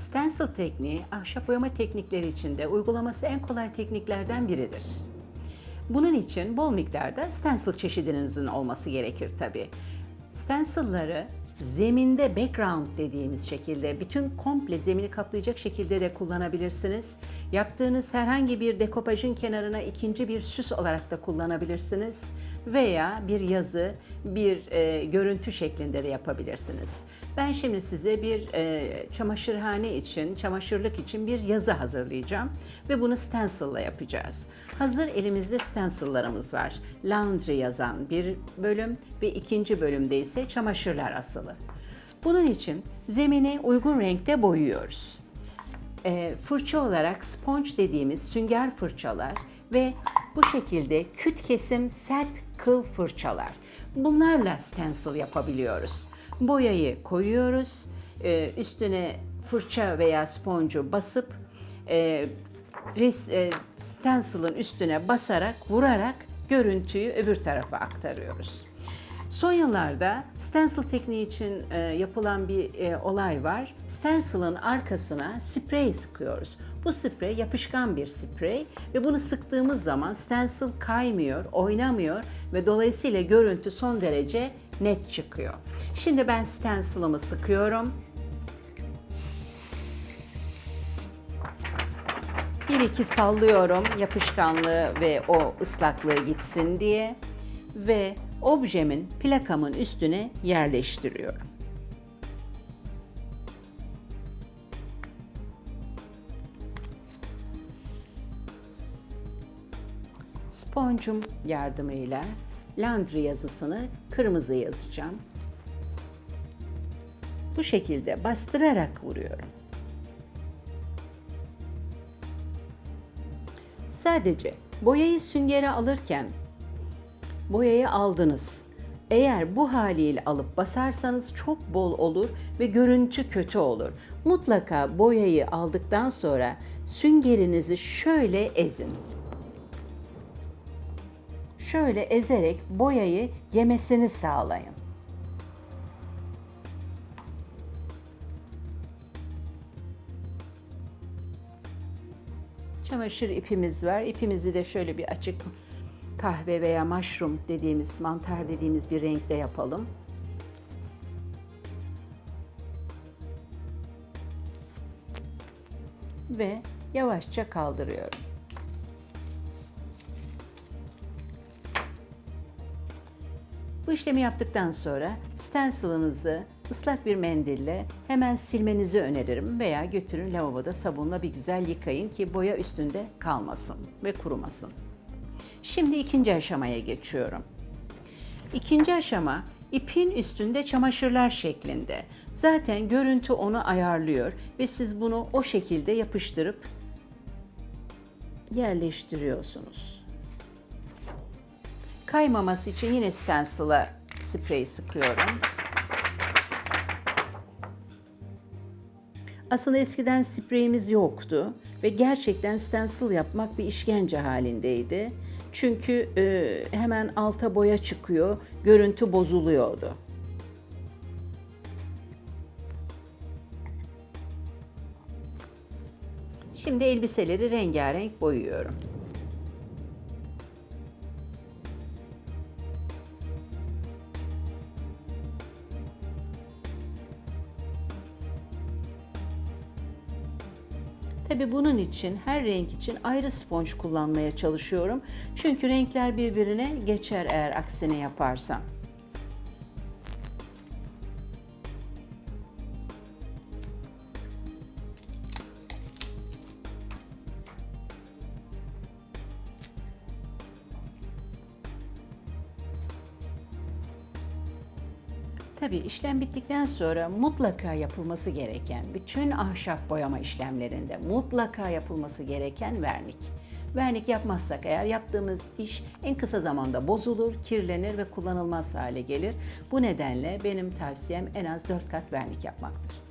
Stencil tekniği ahşap boyama teknikleri içinde uygulaması en kolay tekniklerden biridir. Bunun için bol miktarda stencil çeşidinizin olması gerekir tabi. Stencil'ları zeminde background dediğimiz şekilde bütün komple zemini kaplayacak şekilde de kullanabilirsiniz. Yaptığınız herhangi bir dekopajın kenarına ikinci bir süs olarak da kullanabilirsiniz veya bir yazı, bir e, görüntü şeklinde de yapabilirsiniz. Ben şimdi size bir e, çamaşırhane için, çamaşırlık için bir yazı hazırlayacağım ve bunu stencil ile yapacağız. Hazır elimizde stencil'larımız var. Laundry yazan bir bölüm ve ikinci bölümde ise çamaşırlar asılı. Bunun için zemini uygun renkte boyuyoruz. E, fırça olarak sponge dediğimiz sünger fırçalar ve bu şekilde küt kesim sert kıl fırçalar. Bunlarla stencil yapabiliyoruz. Boyayı koyuyoruz, e, üstüne fırça veya sponcu basıp e, res, e, stencil'ın üstüne basarak, vurarak görüntüyü öbür tarafa aktarıyoruz. Son yıllarda stencil tekniği için e, yapılan bir e, olay var. Stencil'ın arkasına sprey sıkıyoruz. Bu sprey yapışkan bir sprey ve bunu sıktığımız zaman stencil kaymıyor, oynamıyor ve dolayısıyla görüntü son derece net çıkıyor. Şimdi ben stencil'ımı sıkıyorum. Bir iki sallıyorum yapışkanlığı ve o ıslaklığı gitsin diye ve objemin plakamın üstüne yerleştiriyorum. Sponcum yardımıyla Landry yazısını kırmızı yazacağım. Bu şekilde bastırarak vuruyorum. Sadece boyayı süngere alırken boyayı aldınız. Eğer bu haliyle alıp basarsanız çok bol olur ve görüntü kötü olur. Mutlaka boyayı aldıktan sonra süngerinizi şöyle ezin. Şöyle ezerek boyayı yemesini sağlayın. Çamaşır ipimiz var. İpimizi de şöyle bir açık kahve veya mushroom dediğimiz, mantar dediğimiz bir renkte yapalım. Ve yavaşça kaldırıyorum. Bu işlemi yaptıktan sonra stencil'ınızı ıslak bir mendille hemen silmenizi öneririm veya götürün lavaboda sabunla bir güzel yıkayın ki boya üstünde kalmasın ve kurumasın. Şimdi ikinci aşamaya geçiyorum. İkinci aşama ipin üstünde çamaşırlar şeklinde. Zaten görüntü onu ayarlıyor ve siz bunu o şekilde yapıştırıp yerleştiriyorsunuz. Kaymaması için yine stencil'a sprey sıkıyorum. Aslında eskiden spreyimiz yoktu ve gerçekten stencil yapmak bir işkence halindeydi. Çünkü e, hemen alta boya çıkıyor, görüntü bozuluyordu. Şimdi elbiseleri rengarenk boyuyorum. Tabi bunun için her renk için ayrı sponj kullanmaya çalışıyorum. Çünkü renkler birbirine geçer eğer aksine yaparsam. Tabii işlem bittikten sonra mutlaka yapılması gereken, bütün ahşap boyama işlemlerinde mutlaka yapılması gereken vernik. Vernik yapmazsak eğer yaptığımız iş en kısa zamanda bozulur, kirlenir ve kullanılmaz hale gelir. Bu nedenle benim tavsiyem en az 4 kat vernik yapmaktır.